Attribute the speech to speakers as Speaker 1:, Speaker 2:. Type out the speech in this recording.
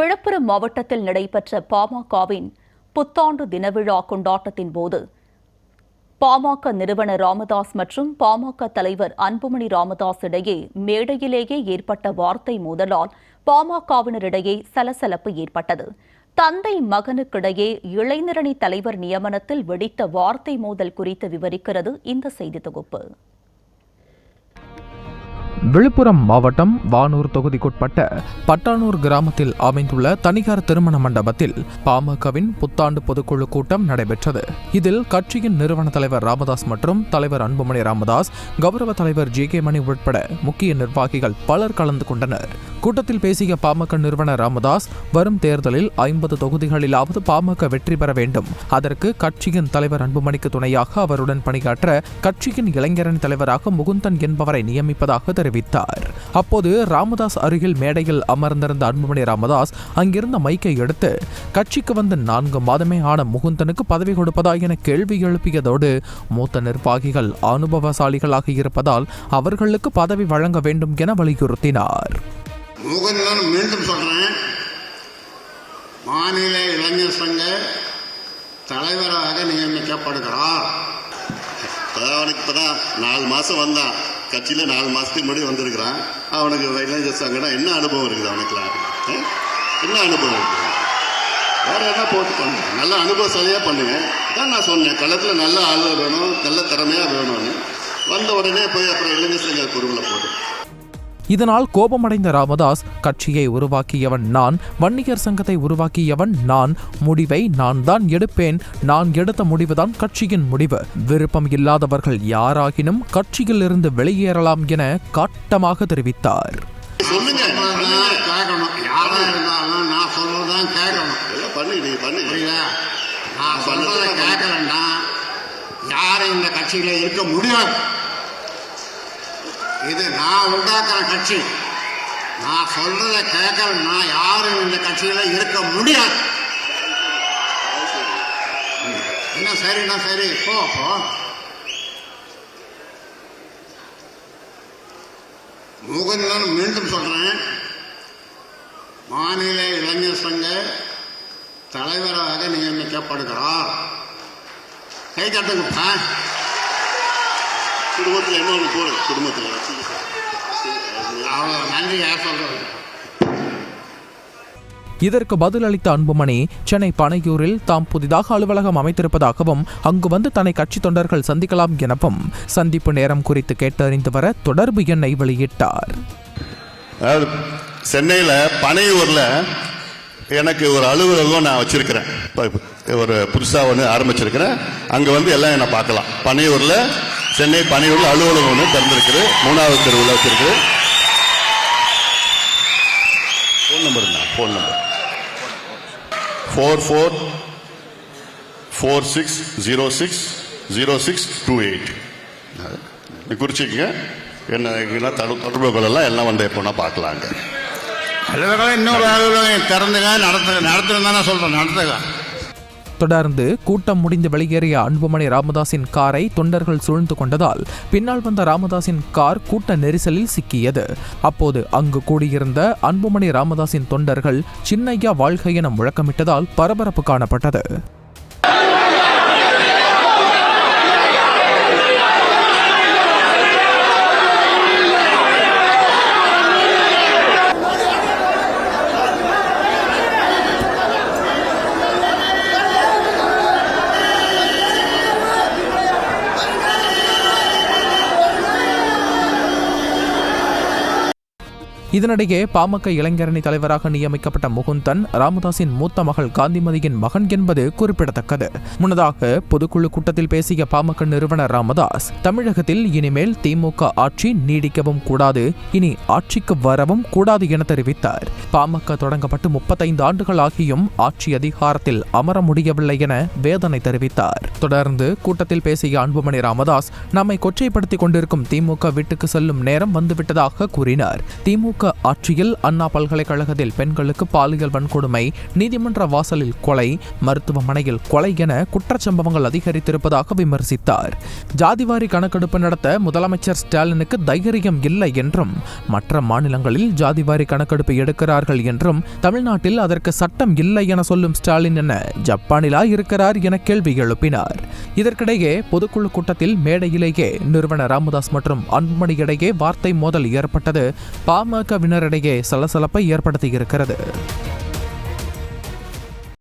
Speaker 1: விழுப்புரம் மாவட்டத்தில் நடைபெற்ற பாமகவின் புத்தாண்டு தினவிழா கொண்டாட்டத்தின் போது பாமக நிறுவனர் ராமதாஸ் மற்றும் பாமக தலைவர் அன்புமணி ராமதாஸ் இடையே மேடையிலேயே ஏற்பட்ட வார்த்தை மோதலால் பாமகவினரிடையே சலசலப்பு ஏற்பட்டது. தந்தை மகனுக்கிடையே இளைஞரணி தலைவர் நியமனத்தில் வெடித்த வார்த்தை மோதல் குறித்து விவரிக்கிறது இந்த செய்தி தொகுப்பு.
Speaker 2: விழுப்புரம் மாவட்டம் வானூர் தொகுதிக்குட்பட்ட பட்டானூர் கிராமத்தில் அமைந்துள்ள தனிகார் திருமண மண்டபத்தில் பாமகவின் புத்தாண்டு பொதுக்குழு கூட்டம் நடைபெற்றது. இதில் கட்சியின் நிறுவன தலைவர் ராமதாஸ் மற்றும் தலைவர் அன்புமணி ராமதாஸ் கௌரவ தலைவர் ஜி கே மணி உட்பட முக்கிய நிர்வாகிகள் பலர் கலந்து கொண்டனர். கூட்டத்தில் பேசிய பாமக நிறுவனர் ராமதாஸ் வரும் தேர்தலில் ஐம்பது தொகுதிகளிலாவது பாமக வெற்றி பெற வேண்டும். அதற்கு கட்சியின் தலைவர் அன்புமணிக்கு துணையாக அவருடன் பணியாற்ற கட்சியின் இளைஞரணி தலைவராக முகுந்தன் என்பவரை நியமிப்பதாக தெரிவித்தார். அப்போது ராமதாஸ் அருகில் மேடையில் அமர்ந்திருந்த அன்புமணி ராமதாஸ் அங்கிருந்த மைக்கை எடுத்து கட்சிக்கு வந்து நான்கு மாதமே ஆன முகுந்தனுக்கு பதவி கொடுப்பதா என கேள்வி எழுப்பியதோடு மூத்த நிர்வாகிகள் அனுபவசாலிகளாக இருப்பதால் அவர்களுக்கு பதவி வழங்க வேண்டும் என வலியுறுத்தினார்.
Speaker 3: முகுந்தன் மீண்டும் சொல்றேன். மாநில இளைஞர் சங்க தலைவராக நியமிக்கப்படுகிறார்.
Speaker 4: அவனுக்கு இப்பதான் நாலு மாசம் வந்தான். கட்சியில நாலு மாசத்துக்கு முன்னாடி வந்திருக்கிறான். அவனுக்கு இளைஞர் சங்கடம் என்ன அனுபவம் இருக்குது அவனுக்குலாம் என்ன அனுபவம் இருக்குது? வேற என்ன போட்டு பண்ணுங்க? நல்ல அனுபவசாலியா பண்ணுங்க. தான் நான் சொன்னேன். களத்துல நல்ல ஆள் வேணும் நல்ல திறமையா வேணும்னு. வந்த உடனே போய் அப்புறம் இளைஞர் சங்க குருவில் போட்டு
Speaker 2: இதனால் கோபமடைந்த ராமதாஸ் கட்சியை உருவாக்கியவன் நான் வன்னியர் சங்கத்தை உருவாக்கியவன் நான் முடிவை நான் தான் எடுப்பேன். நான் எடுத்த முடிவுதான் கட்சியின் முடிவு. விருப்பம் இல்லாதவர்கள் யாராகினும் கட்சியில் இருந்து வெளியேறலாம் என காட்டமாக தெரிவித்தார்.
Speaker 3: யாரும் இந்த கட்சியில இருக்க முடியாது. இது நான் உண்டாக்குற கட்சி. நான் சொல்றதை கேட்கலன்னா யாரும் இந்த கட்சியில இருக்க முடியாது. என்ன சரிண்ணா சரி? போ அப்போ முகுந்தன் மீண்டும் சொல்றேன். மாநில இளைஞர் சங்க தலைவராக நியமிக்கப்படுகிறார். கை தட்டுங்கப்பா.
Speaker 4: குடும்பத்தில் என்ன ஒன்று போடு குடும்பத்தில்.
Speaker 3: அவ்வளோ நன்றி யார்
Speaker 2: இதற்கு பதிலளித்த அன்புமணி சென்னை பனையூரில் தாம் புதிதாக அலுவலகம் அமைத்திருப்பதாகவும் அங்கு வந்து தன்னை கட்சி தொண்டர்கள் சந்திக்கலாம் எனவும் சந்திப்பு நேரம் குறித்து கேட்டறிந்து வர தொடர்பு எண்ணை வெளியிட்டார்.
Speaker 4: அதாவது சென்னையில் பனையூரில் எனக்கு ஒரு அலுவலகம் நான் வச்சிருக்கிறேன். ஒரு புதுசாக ஒன்று ஆரம்பிச்சிருக்கிறேன். அங்கே வந்து எல்லாம் என்னை பார்க்கலாம். பனையூரில் சென்னை பனையூரில் அலுவலகம் ஒன்று திறந்திருக்குது. மூணாவது தெருவில் வச்சிருக்கு ஃபோன் நம்பர் தான் phone number four four four six zero six zero six two eight குறிச்சிக்கங்க. என்ன என்ன கொள்ளலாம் எல்லாம் வந்து எப்போனா பார்க்கலாங்க.
Speaker 3: அலுவலகம் இன்னொரு அலுவலகம் திறந்துங்க நடத்துங்க நடத்துன்னு தானே சொல்கிறேன் நடத்துங்க
Speaker 2: தொடர்ந்து கூட்டம் முடிந்து வெளியேறிய அன்புமணி ராமதாஸின் காரை தொண்டர்கள் சூழ்ந்து கொண்டதால் பின்னால் வந்த ராமதாஸின் கார் கூட்ட நெரிசலில் சிக்கியது. அப்போது அங்கு கூடியிருந்த அன்புமணி ராமதாஸின் தொண்டர்கள் சின்னையா வாழ்க என முழக்கமிட்டதால் பரபரப்பு காணப்பட்டது. இதனிடையே பாமக இளைஞரணி தலைவராக நியமிக்கப்பட்ட முகுந்தன் ராமதாஸின் மூத்த மகள் காந்திமதியின் மகன் என்பது குறிப்பிடத்தக்கது. முன்னதாக பொதுக்குழு கூட்டத்தில் பேசிய பாமக நிறுவனர் ராமதாஸ் தமிழகத்தில் இனிமேல் திமுக ஆட்சி நீடிக்கவும் கூடாது இனி ஆட்சிக்கு வரவும் கூடாது என தெரிவித்தார். பாமக தொடங்கப்பட்டு முப்பத்தைந்து ஆண்டுகள் ஆகியும் ஆட்சி அதிகாரத்தில் அமர முடியவில்லை என வேதனை தெரிவித்தார். தொடர்ந்து கூட்டத்தில் பேசிய அன்புமணி ராமதாஸ் நம்மை கொச்சைப்படுத்திக் கொண்டிருக்கும் திமுக வீட்டுக்கு செல்லும் நேரம் வந்துவிட்டதாக கூறினார். திமுக திமுக ஆட்சியில் அண்ணா பல்கலைக்கழகத்தில் பெண்களுக்கு பாலியல் வன்கொடுமை நீதிமன்ற வாசலில் கொலை மருத்துவமனையில் கொலை என குற்றச்சம்பவங்கள் அதிகரித்திருப்பதாக விமர்சித்தார். ஜாதிவாரி கணக்கெடுப்பு நடத்த முதலமைச்சர் ஸ்டாலினுக்கு தைரியம் இல்லை என்றும் மற்ற மாநிலங்களில் ஜாதிவாரி கணக்கெடுப்பு எடுக்கிறார்கள் என்றும் தமிழ்நாட்டில் அதற்கு சட்டம் இல்லை என சொல்லும் ஸ்டாலின் என ஜப்பானிலா இருக்கிறார் என கேள்வி எழுப்பினார். இதற்கிடையே பொதுக்குழு கூட்டத்தில் மேடையிலேயே நிறுவனர் ராமதாஸ் மற்றும் அன்புமணி இடையே வார்த்தை மோதல் ஏற்பட்டது. பாமகவினரிடையே சலசலப்பை ஏற்படுத்தியிருக்கிறது.